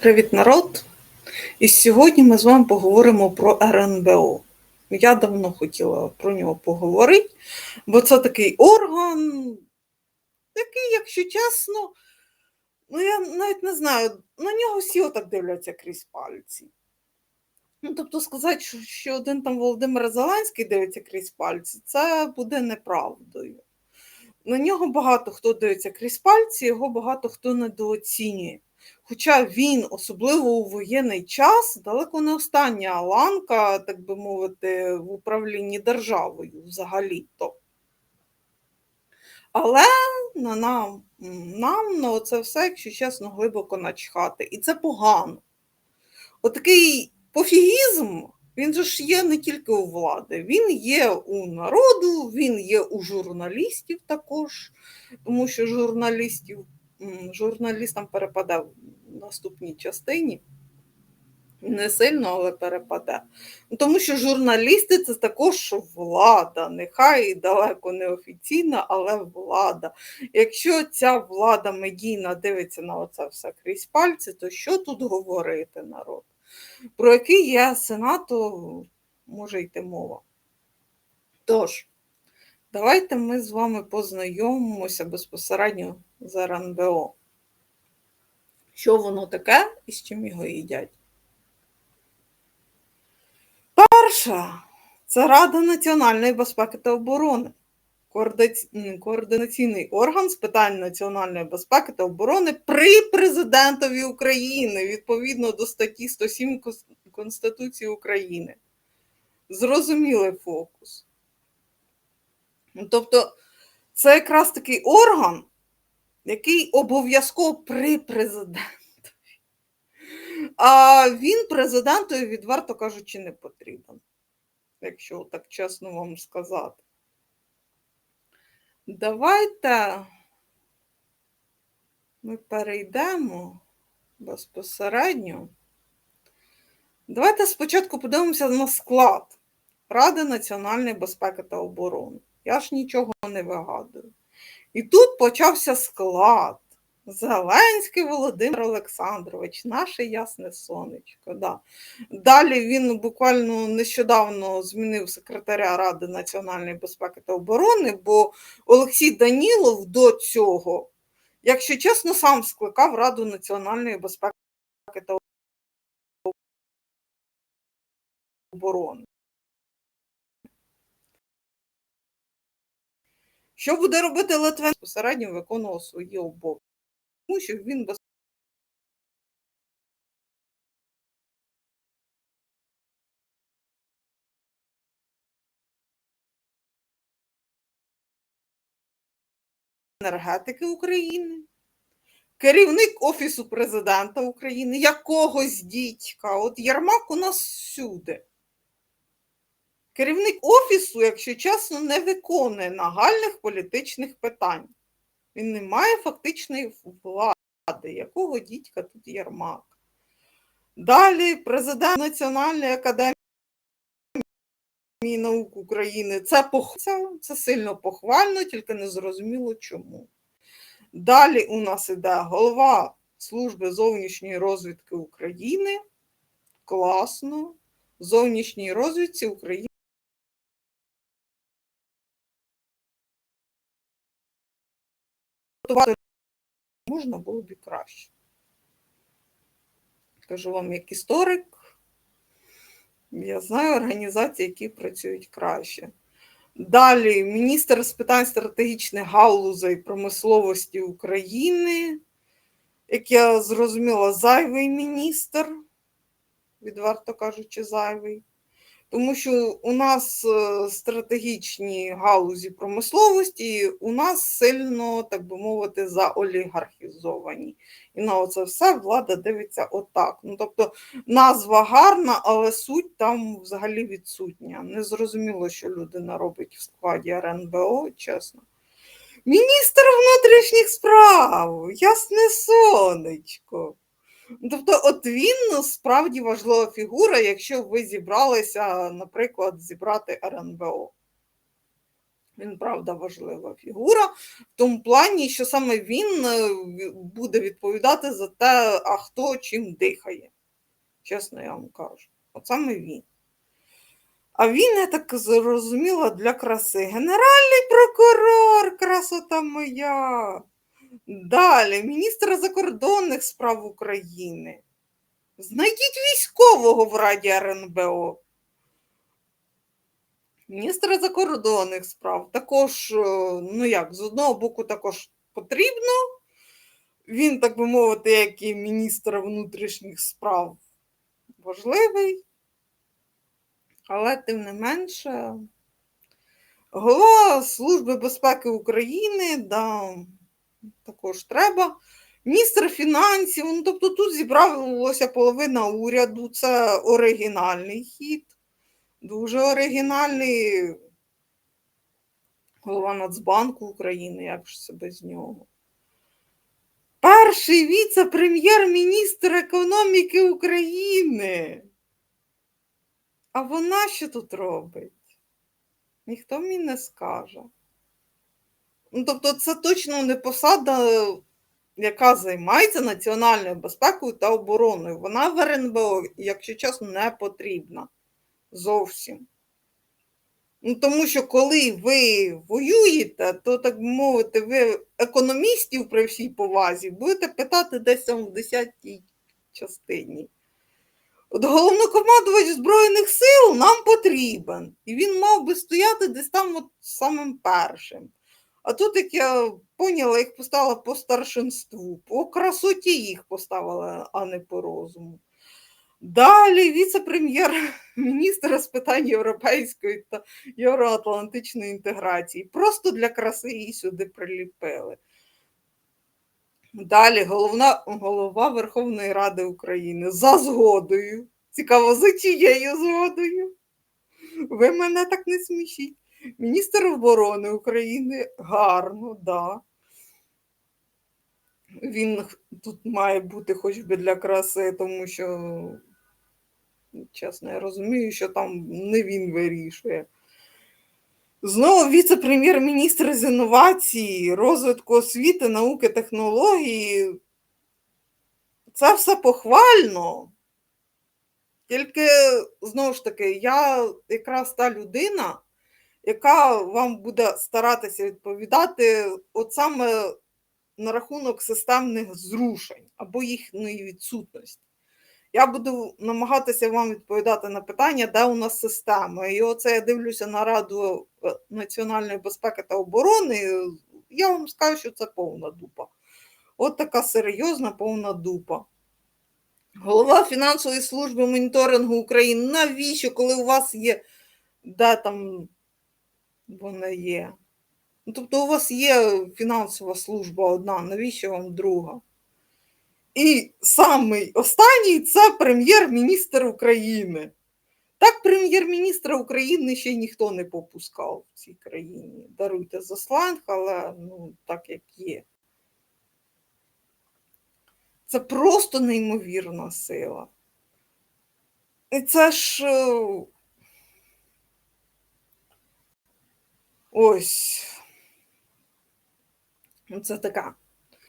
Привіт, народ! І сьогодні ми з вами поговоримо про РНБО. Я давно хотіла про нього поговорити, бо це такий орган, який, якщо чесно, ну я навіть не знаю, на нього всі отак дивляться крізь пальці. Ну, тобто сказати, що, один там Володимир Зеленський дивиться крізь пальці, це буде неправдою. На нього багато хто дивиться крізь пальці, його багато хто недооцінює. Хоча він, особливо у воєнний час, далеко не остання ланка, так би мовити, в управлінні державою взагалі-то. Але на нам, нам на це все, якщо чесно, глибоко начхати. І це погано. Отакий пофігізм, він же ж є не тільки у влади, він є у народу, він є у журналістів також, тому що журналістів, журналістам перепаде в наступній частині. Не сильно, але перепаде. Тому що журналісти це також влада, нехай і далеко не офіційна, але влада. Якщо ця влада медійна дивиться на оце все крізь пальці, то що тут говорити народ? Про який є сенату може йти мова. Тож, давайте ми з вами познайомимося безпосередньо з РНБО. Що воно таке і з чим його їдять? Перша це Рада національної безпеки та оборони, координаційний орган з питань національної безпеки та оборони при президентові України відповідно до статті 107 Конституції України. Зрозумілий фокус. Тобто, це якраз такий орган, який обов'язково при президентові. А він президентові, відверто кажучи, не потрібен, якщо так чесно вам сказати. Давайте ми перейдемо безпосередньо. Давайте спочатку подивимося на склад Ради національної безпеки та оборони. Я ж нічого не вигадую. І тут почався склад. Зеленський Володимир Олександрович, наше ясне сонечко. Да. Далі він буквально нещодавно змінив секретаря Ради національної безпеки та оборони, бо Олексій Данілов до цього, якщо чесно, сам скликав Раду національної безпеки та оборони. Що буде робити Литвин? Безпосередньо виконував свої обов'язки, тому що він без енергетики України, керівник Офісу президента України, якогось дідька. От Єрмак у нас всюди. Керівник офісу, якщо чесно, не виконує нагальних політичних питань. Він не має фактичної влади, якого дідька тут Єрмак. Далі президент Національної академії наук України. Це, пох... це, сильно похвально, тільки не зрозуміло чому. Далі у нас іде голова Служби зовнішньої розвідки України. Класно. Зовнішній розвідці України. Можна було б і краще. Кажу вам, як історик, я знаю організації, які працюють краще. Далі міністр з питань стратегічних галузей промисловості України, як я зрозуміла, зайвий міністр, відверто кажучи, зайвий тому що у нас е, стратегічні галузі промисловості, у нас сильно, так би мовити, заолігархізовані. І на оце все влада дивиться отак. Ну, Тобто назва гарна, але суть там взагалі відсутня. Незрозуміло, що людина робить в складі РНБО, чесно. Міністр внутрішніх справ, ясне сонечко. Тобто, от він ну, справді важлива фігура, якщо ви зібралися, наприклад, зібрати РНБО. Він, правда, важлива фігура в тому плані, що саме він е, буде відповідати за те, а хто чим дихає. Чесно я вам кажу. От саме він. А він, я так зрозуміла, для краси. Генеральний прокурор, красота моя. Далі, міністр закордонних справ України. Знайдіть військового в Раді РНБО. Міністр закордонних справ також, е, ну як, з одного боку, також потрібно. Він, так би мовити, як і міністр внутрішніх справ важливий. Але тим не менше, голова Служби безпеки України, да, також треба. Міністр фінансів, ну тобто тут зібралося половина уряду, це оригінальний хід, дуже оригінальний голова Нацбанку України, як ж це без нього. Перший віце-прем'єр-міністр економіки України. А вона що тут робить? Ніхто мені не скаже. Ну, тобто, це точно не посада, яка займається національною безпекою та обороною. Вона в РНБО, якщо чесно, не потрібна зовсім. Ну, тому що коли ви воюєте, то, так би мовити, ви економістів при всій повазі будете питати десь там в 10-й частині. От головнокомандувач Збройних сил нам потрібен. І він мав би стояти десь там от самим першим. А тут, як я поняла, їх поставила по старшинству, по красоті їх поставила, а не по розуму. Далі віце-прем'єр-міністр з питань європейської та євроатлантичної інтеграції. Просто для краси її сюди приліпили. Далі головна, голова Верховної Ради України за згодою. Цікаво, за чиєю згодою? Ви мене так не смішіть. Міністр оборони України гарно, да. Він тут має бути хоч би для краси, тому що, чесно, я розумію, що там не він вирішує. Знову віце-прем'єр-міністр з інновацій, розвитку освіти, науки, технології. Це все похвально. Тільки, знову ж таки, я якраз та людина, яка вам буде старатися відповідати от саме на рахунок системних зрушень або їхньої відсутності. Я буду намагатися вам відповідати на питання, де у нас система. І оце я дивлюся на Раду е, національної безпеки та оборони. Я вам скажу, що це повна дупа. От така серйозна повна дупа. Голова фінансової служби моніторингу України. Навіщо, коли у вас є, де там вона є? Ну, Тобто у вас є фінансова служба одна, навіщо вам друга? І самий останній це прем'єр-міністр України. Так, прем'єр-міністра України ще ніхто не попускав в цій країні. Даруйте за сленг, але ну, так як є. Це просто неймовірна сила. І це ж. Ось. Це така.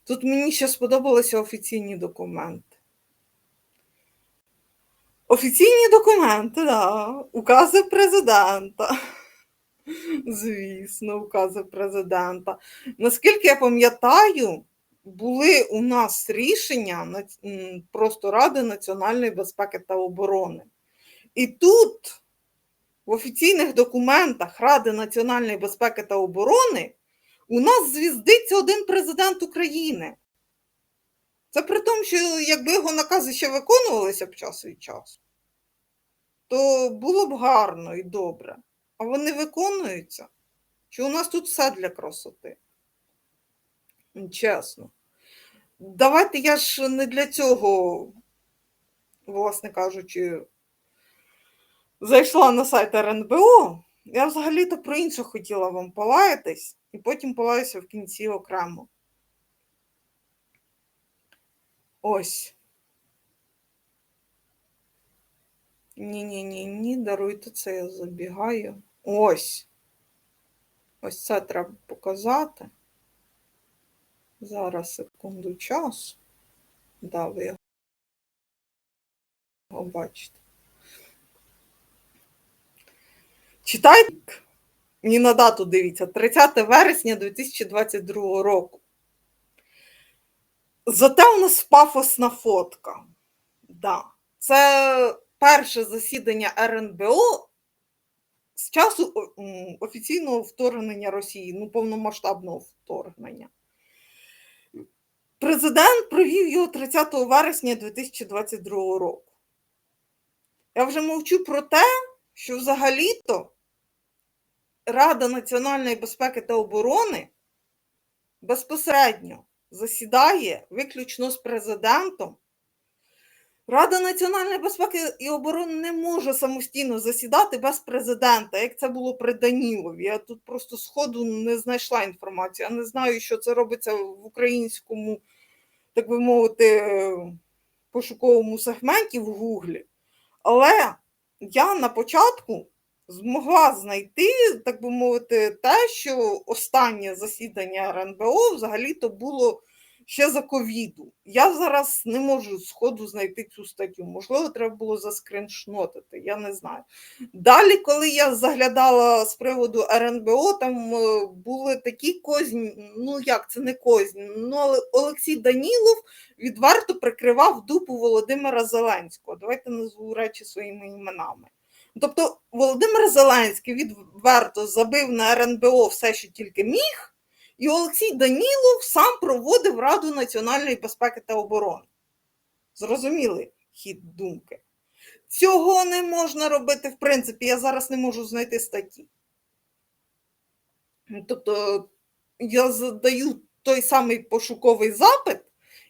Тут мені ще сподобалися офіційні документи. Офіційні документи, да. Укази президента. Звісно, укази президента. Наскільки я пам'ятаю, були у нас рішення просто Ради національної безпеки та оборони. І тут, в офіційних документах Ради національної безпеки та оборони, у нас звіздиться один президент України. Це при тому, що якби його накази ще виконувалися б час від часу, то було б гарно і добре. А вони виконуються. Що у нас тут все для красоти. Ну, Чесно. Давайте я ж не для цього, власне кажучи, зайшла на сайт РНБО. Я взагалі-то про інше хотіла вам полаятись, і потім полаюся в кінці окремо. Ось. Ні-ні-ні, ні, даруйте це, я забігаю. Ось. Ось це треба показати. Зараз секунду часу. Да, ви його бачите. Читайте. Мені на дату дивіться, 30 вересня 2022 року. Зате у нас пафосна фотка. Да. Це перше засідання РНБО з часу офіційного вторгнення Росії, ну, повномасштабного вторгнення. Президент провів його 30 вересня 2022 року. Я вже мовчу про те, що взагалі-то Рада національної безпеки та оборони безпосередньо засідає виключно з президентом. Рада національної безпеки і оборони не може самостійно засідати без президента, як це було при Данілові. Я тут просто сходу не знайшла інформацію. Я не знаю, що це робиться в українському, так би мовити, пошуковому сегменті в Гуглі. Але я на початку змогла знайти, так би мовити, те, що останнє засідання РНБО взагалі-то було ще за ковіду. Я зараз не можу сходу знайти цю статтю. Можливо, треба було заскриншнотити, я не знаю. Далі, коли я заглядала з приводу РНБО, там е, були такі козні, ну як це не козні, ну але Олексій Данілов відверто прикривав дупу Володимира Зеленського. Давайте назву речі своїми іменами. Тобто Володимир Зеленський відверто забив на РНБО все, що тільки міг, і Олексій Данілов сам проводив Раду національної безпеки та оборони. Зрозуміли хід думки. Цього не можна робити, в принципі, я зараз не можу знайти статті. Тобто я задаю той самий пошуковий запит,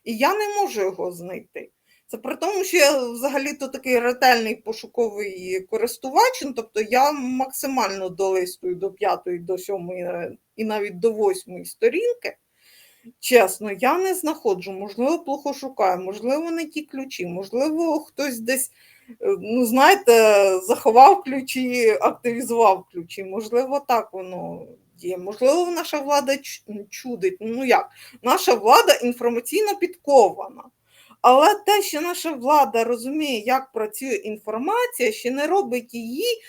і я не можу його знайти. Це при тому, що я взагалі-то такий ретельний пошуковий користувач, ну, тобто я максимально долистую до п'ятої, до сьомої е, і навіть до восьмої сторінки. Чесно, я не знаходжу, можливо, плохо шукаю, можливо, не ті ключі, можливо, хтось десь, е, ну, знаєте, заховав ключі, активізував ключі, можливо, так воно діє. Можливо, наша влада чудить. Ну як? Наша влада інформаційно підкована. Але те, що наша влада розуміє, як працює інформація, ще не робить її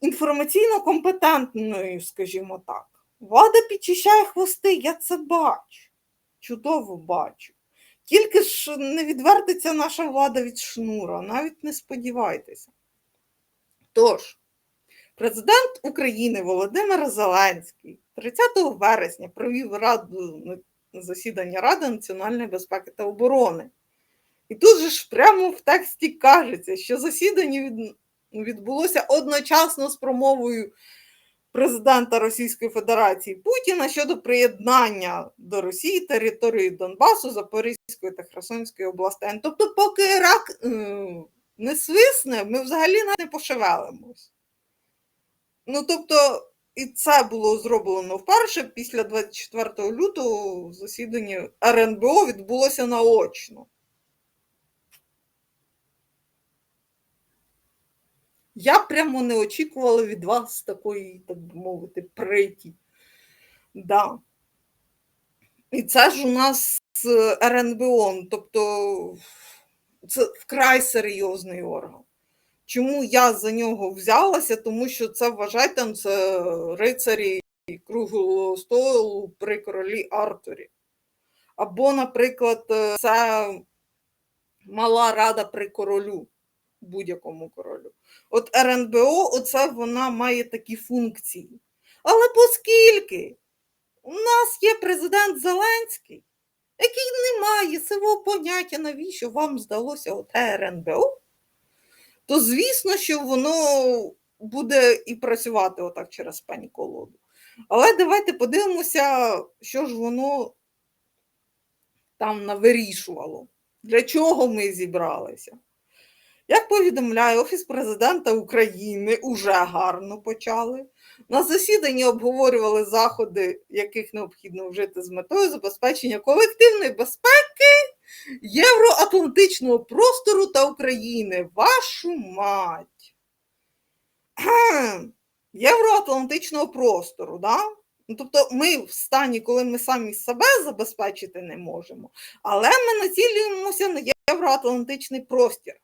інформаційно компетентною, скажімо так. Влада підчищає хвости, я це бачу. Чудово бачу. Тільки ж не відвертиться наша влада від шнура, навіть не сподівайтеся. Тож, президент України Володимир Зеленський 30 вересня провів раду засідання Ради національної безпеки та оборони. І тут же ж прямо в тексті кажеться, що засідання від, відбулося одночасно з промовою президента Російської Федерації Путіна щодо приєднання до Росії території Донбасу, Запорізької та Херсонської областей. Тобто, поки Ірак е, не свисне, ми взагалі не пошевелимось. Ну, тобто, і це було зроблено вперше після 24 лютого засідання РНБО відбулося наочно. Я прямо не очікувала від вас такої, так би мовити, приті. Да. І це ж у нас РНБО, тобто це вкрай серйозний орган. Чому я за нього взялася? Тому що це вважайте, ну, це рицарі круглого столу при королі Артурі. Або, наприклад, е, це мала рада при королю, будь-якому королю. От РНБО, оце вона має такі функції. Але оскільки у нас є президент Зеленський, який не має свого поняття, навіщо вам здалося от РНБО, то звісно, що воно буде і працювати отак через пані колоду. Але давайте подивимося, що ж воно там навирішувало. Для чого ми зібралися? Як повідомляє Офіс президента України, уже гарно почали. На засіданні обговорювали заходи, яких необхідно вжити з метою забезпечення колективної безпеки Євроатлантичного простору та України. Вашу мать. Євроатлантичного простору. Да? Ну, тобто ми в стані, коли ми самі себе забезпечити не можемо, але ми націлюємося на євроатлантичний простір.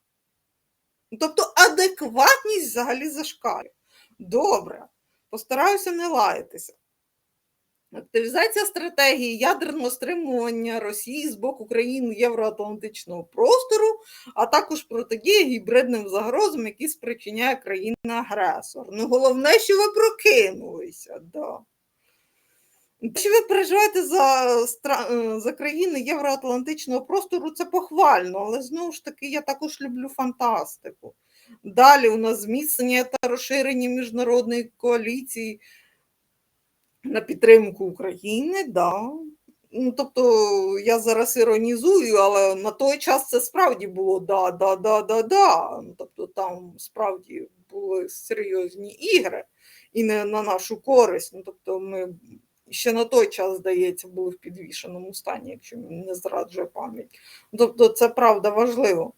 Ну, Тобто адекватність взагалі зашкалює. Добре, постараюся не лаятися. Активізація стратегії ядерного стримування Росії з боку країн Євроатлантичного простору, а також протидія гібридним загрозам, які спричиняє країна-агресор. Ну, головне, що ви прокинулися. Да. Що ви переживаєте за, за країни Євроатлантичного простору, це похвально, але знову ж таки, я також люблю фантастику. Далі у нас зміцнення та розширення міжнародної коаліції на підтримку України, да. Ну, тобто я зараз іронізую, але на той час це справді було да, да, да, да, да. Ну, Тобто там справді були серйозні ігри і не на нашу користь. Ну, тобто ми ще на той час, здається, були в підвішеному стані, якщо не зраджує пам'ять. Тобто це правда важливо.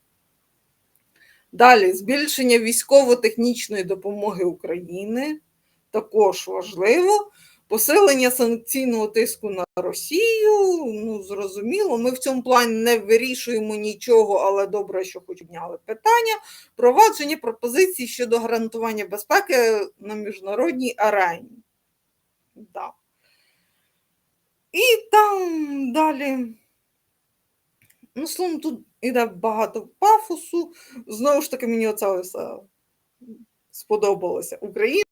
Далі збільшення військово-технічної допомоги України також важливо. Посилення санкційного тиску на Росію, ну зрозуміло, ми в цьому плані не вирішуємо нічого, але добре, що хоч підняли питання. Провадження пропозицій щодо гарантування безпеки на міжнародній арені. Да. І там далі. Ну, словом, тут іде багато пафосу. Знову ж таки, мені оце все сподобалося. Україна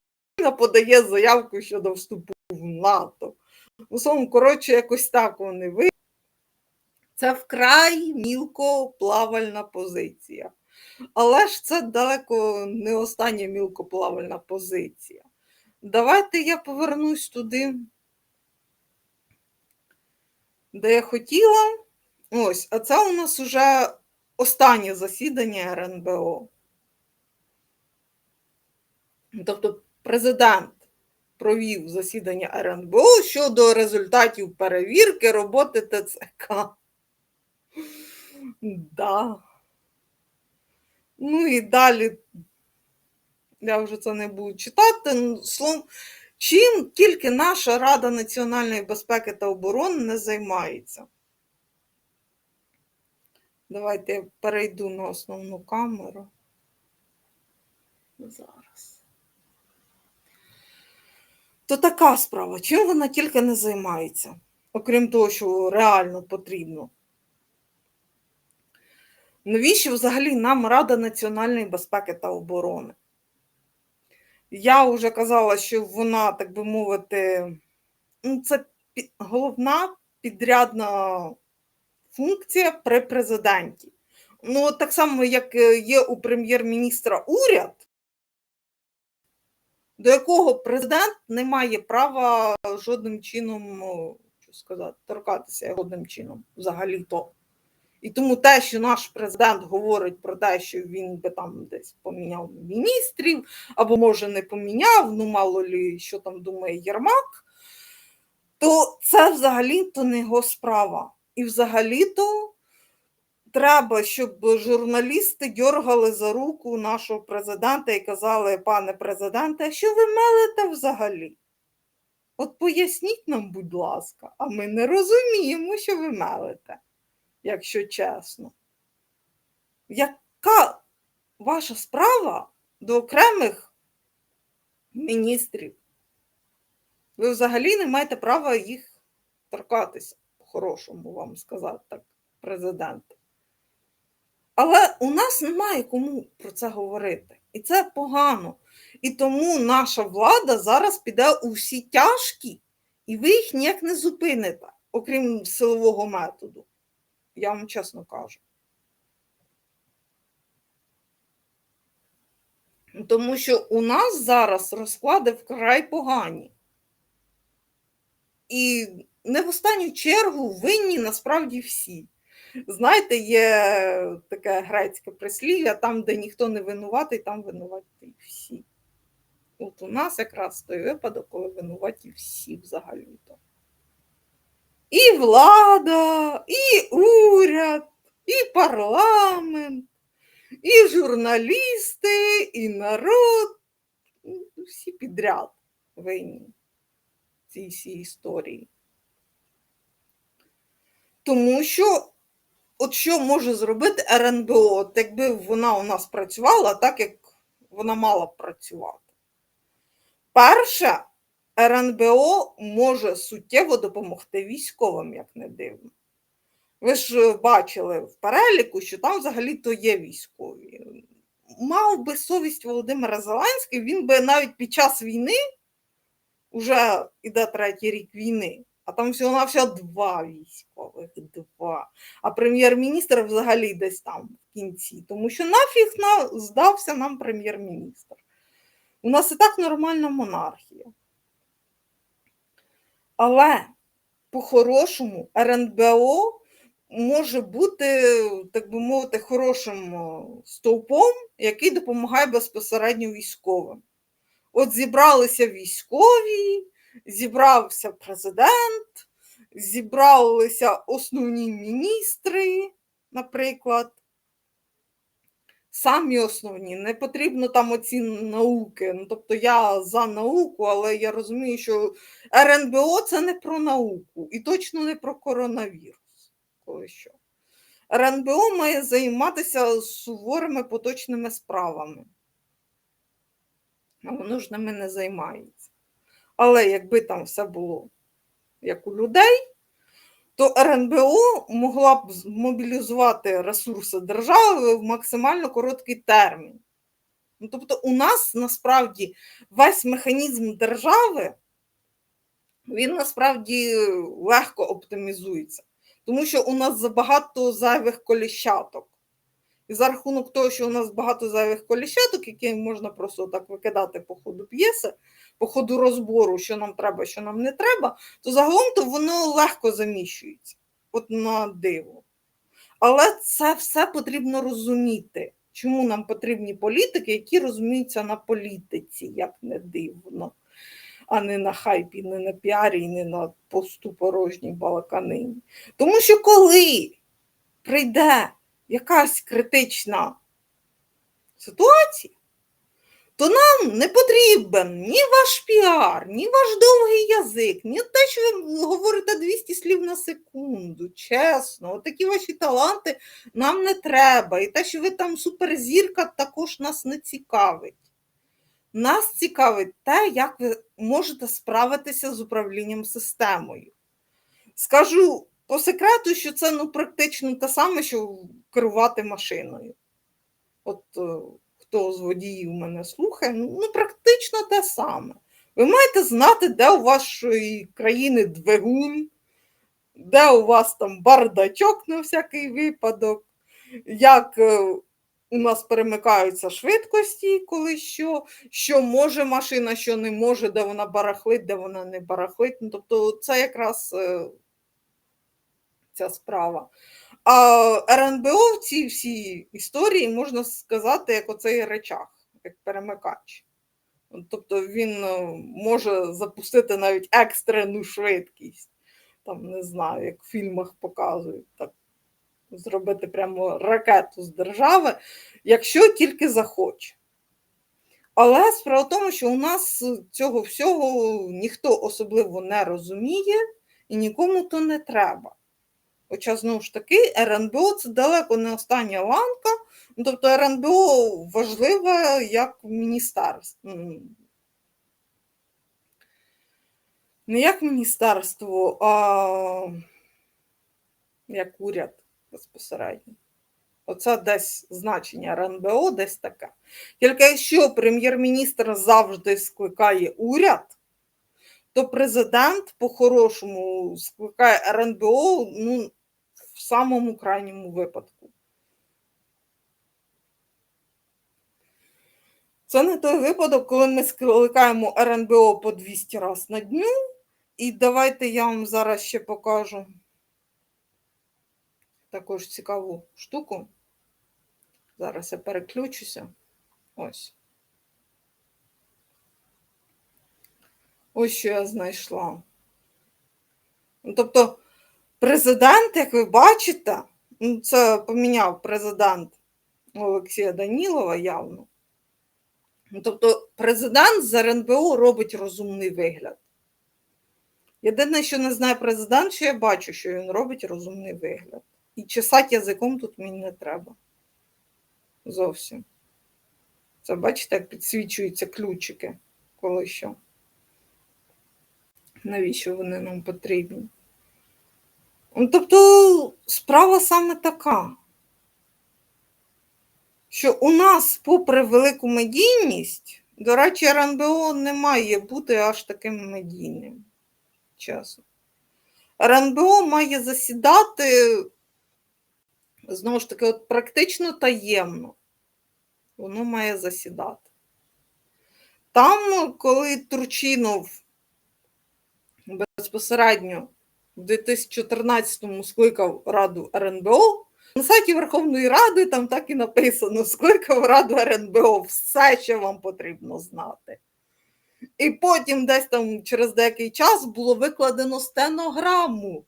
подає заявку щодо вступу в НАТО. У словом, коротше, якось так вони ви. Це вкрай мілкоплавальна позиція. Але ж це далеко не остання мілкоплавальна позиція. Давайте я повернусь туди, де я хотіла. Ось, а це у нас вже останнє засідання РНБО. Тобто президент провів засідання РНБО щодо результатів перевірки роботи ТЦК. Да. Ну і далі я вже це не буду читати. Словом, чим тільки наша Рада національної безпеки та оборони не займається. Давайте я перейду на основну камеру. Зараз. То така справа, чим вона тільки не займається, окрім того, що реально потрібно. Навіщо взагалі нам Рада національної безпеки та оборони? Я вже казала, що вона, так би мовити, ну, це головна підрядна функція при президенті. Ну, так само, як є у прем'єр-міністра уряд, до якого президент не має права жодним чином, що сказати, торкатися жодним чином взагалі-то. І тому те, що наш президент говорить про те, що він би там десь поміняв міністрів, або, може, не поміняв, ну мало лі, що там думає Єрмак, то це взагалі-то не його справа. І взагалі-то треба, щоб журналісти дьоргали за руку нашого президента і казали, пане президенте, що ви мелите взагалі? От поясніть нам, будь ласка, а ми не розуміємо, що ви мелите, якщо чесно. Яка ваша справа до окремих міністрів? Ви взагалі не маєте права їх торкатися, по-хорошому вам сказати так, президент. Але у нас немає кому про це говорити. І це погано. І тому наша влада зараз піде у всі тяжкі, і ви їх ніяк не зупините, окрім силового методу. Я вам чесно кажу. Тому що у нас зараз розклади вкрай погані. І не в останню чергу винні насправді всі. Знаєте, є таке грецьке прислів'я, там, де ніхто не винуватий, там винуваті всі. От у нас якраз той випадок, коли винуваті всі взагалі-то. І влада, і уряд, і парламент, і журналісти, і народ. Ну, всі підряд винні цій всій історії. Тому що, от що може зробити РНБО, якби вона у нас працювала так, як вона мала б працювати. Перше, РНБО може суттєво допомогти військовим, як не дивно. Ви ж бачили в переліку, що там взагалі-то є військові. Мав би совість Володимира Зеленський, він би навіть під час війни, вже іде третій рік війни, а там всього на всього два військових, два. А прем'єр-міністр взагалі десь там в кінці. Тому що нафіг на, здався нам прем'єр-міністр. У нас і так нормальна монархія. Але по-хорошому РНБО може бути, так би мовити, хорошим стовпом, який допомагає безпосередньо військовим. От зібралися військові, зібрався президент, зібралися основні міністри, наприклад. Самі основні, не потрібно там оці науки. Ну, Тобто я за науку, але я розумію, що РНБО це не про науку і точно не про коронавірус. Коли що. РНБО має займатися суворими поточними справами. А воно ж ними не займається. Але якби там все було як у людей, то РНБО могла б мобілізувати ресурси держави в максимально короткий термін. Ну, Тобто, у нас насправді весь механізм держави, він насправді легко оптимізується, тому що у нас забагато зайвих коліщаток. І за рахунок того, що у нас багато зайвих коліщаток, які можна просто так викидати по ходу п'єси, по ходу розбору, що нам треба, що нам не треба, то загалом то воно легко заміщується, от на диво. Але це все потрібно розуміти, чому нам потрібні політики, які розуміються на політиці, як не дивно, а не на хайпі, не на піарі, не на посту порожній балаканині. Тому що коли прийде якась критична ситуація, то нам не потрібен ні ваш піар, ні ваш довгий язик, ні те, що ви говорите 200 слів на секунду. Чесно, такі ваші таланти нам не треба. І те, що ви там суперзірка, також нас не цікавить. Нас цікавить те, як ви можете справитися з управлінням системою. Скажу по секрету, що це ну, практично те саме, що керувати машиною. От хто з водіїв мене слухає, ну практично те саме. Ви маєте знати, де у вашої країни двигун, де у вас там бардачок на всякий випадок, як у нас перемикаються швидкості, коли що, що може машина, що не може, де вона барахлить, де вона не барахлить. Ну, Тобто це якраз ця справа. А РНБО в цій всій історії можна сказати, як оцей речах, як перемикач. Тобто він може запустити навіть екстрену швидкість. Там не знаю, як в фільмах показують, так зробити прямо ракету з держави, якщо тільки захоче. Але справа в тому, що у нас цього всього ніхто особливо не розуміє і нікому то не треба. Хоча, знову ж таки, РНБО це далеко не остання ланка, тобто РНБО важливе як міністерство. Не як міністерство, а як уряд безпосередньо. Оце десь значення РНБО, десь таке. Тільки якщо прем'єр-міністр завжди скликає уряд, то президент по-хорошому скликає РНБО ну, в самому крайньому випадку. Це не той випадок, коли ми скликаємо РНБО по 200 разів на дню. І давайте я вам зараз ще покажу також цікаву штуку. Зараз я переключуся. Ось. Ось що я знайшла. Тобто, президент, як ви бачите, ну, це поміняв президент Олексія Данілова явно. Ну, Тобто президент з РНБО робить розумний вигляд. Єдине, що не знає президент, що я бачу, що він робить розумний вигляд. І чесати язиком тут мені не треба. Зовсім. Це бачите, як підсвічуються ключики, коли що. Навіщо вони нам потрібні? Ну, Тобто справа саме така, що у нас, попри велику медійність, до речі, РНБО не має бути аж таким медійним. Чесно. РНБО має засідати, знову ж таки, от практично таємно. Воно має засідати. Там, коли Турчинов безпосередньо в 2014-му скликав Раду РНБО, на сайті Верховної Ради там так і написано: скликав Раду РНБО, все, що вам потрібно знати. І потім десь там через деякий час було викладено стенограму.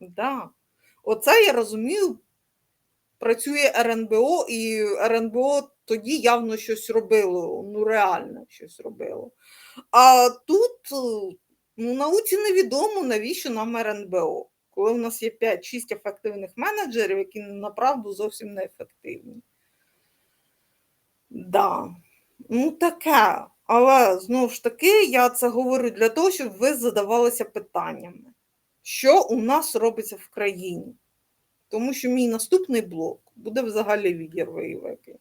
Да. Оце я розумію, працює РНБО, і РНБО тоді явно щось робило, ну реально щось робило. А тут ну, науці невідомо, навіщо нам РНБО, коли в нас є 5-6 ефективних менеджерів, які направду зовсім не ефективні. Да. Ну, таке. Але знову ж таки, я це говорю для того, щоб ви задавалися питаннями, що у нас робиться в країні. Тому що мій наступний блок буде взагалі відірви і викинь.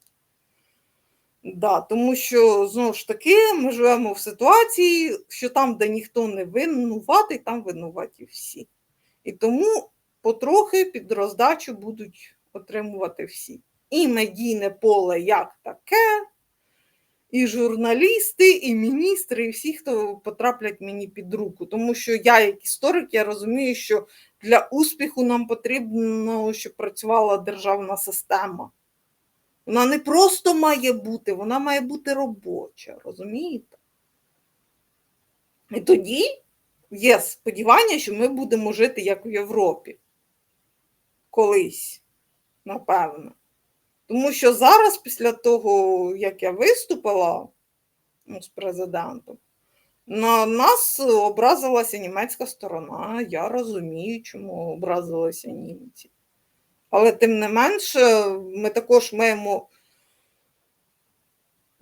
Да, тому що, знову ж таки, ми живемо в ситуації, що там, де ніхто не винуватий, там винуваті всі. І тому потрохи під роздачу будуть отримувати всі. І медійне поле як таке, і журналісти, і міністри, і всі, хто потраплять мені під руку. Тому що я, як історик, я розумію, що для успіху нам потрібно, щоб працювала державна система. Вона не просто має бути, вона має бути робоча, розумієте? І тоді є сподівання, що ми будемо жити як у Європі. Колись, напевно. Тому що зараз, після того, як я виступила ну, з президентом, на нас образилася німецька сторона. Я розумію, чому образилися німці. Але тим не менше, ми також маємо,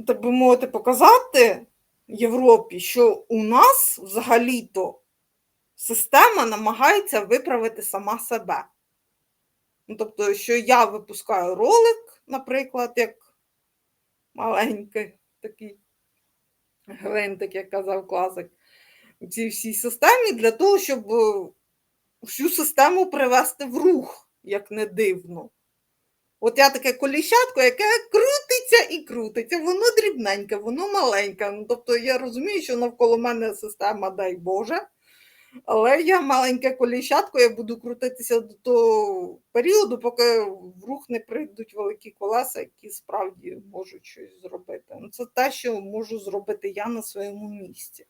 так би мовити, показати Європі, що у нас взагалі-то система намагається виправити сама себе. Ну, Тобто, що я випускаю ролик, наприклад, як маленький такий гвинтик, як казав класик, у цій всій системі для того, щоб всю систему привести в рух як не дивно. От я таке коліщатко, яке крутиться і крутиться, воно дрібненьке, воно маленьке. Ну, Тобто я розумію, що навколо мене система, дай Боже. Але я маленьке коліщатко, я буду крутитися до того періоду, поки в рух не прийдуть великі колеса, які справді можуть щось зробити. Ну, Це те, що можу зробити я на своєму місці.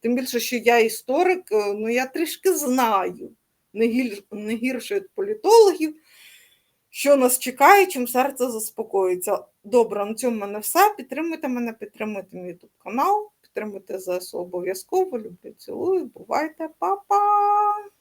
Тим більше, що я історик, ну я трішки знаю не, гір, гірше від політологів, що нас чекає, чим серце заспокоїться. Добре, на цьому в мене все. Підтримуйте мене, підтримуйте мій YouTube канал, підтримуйте ЗСУ обов'язково. Люблю, цілую, бувайте, па-па!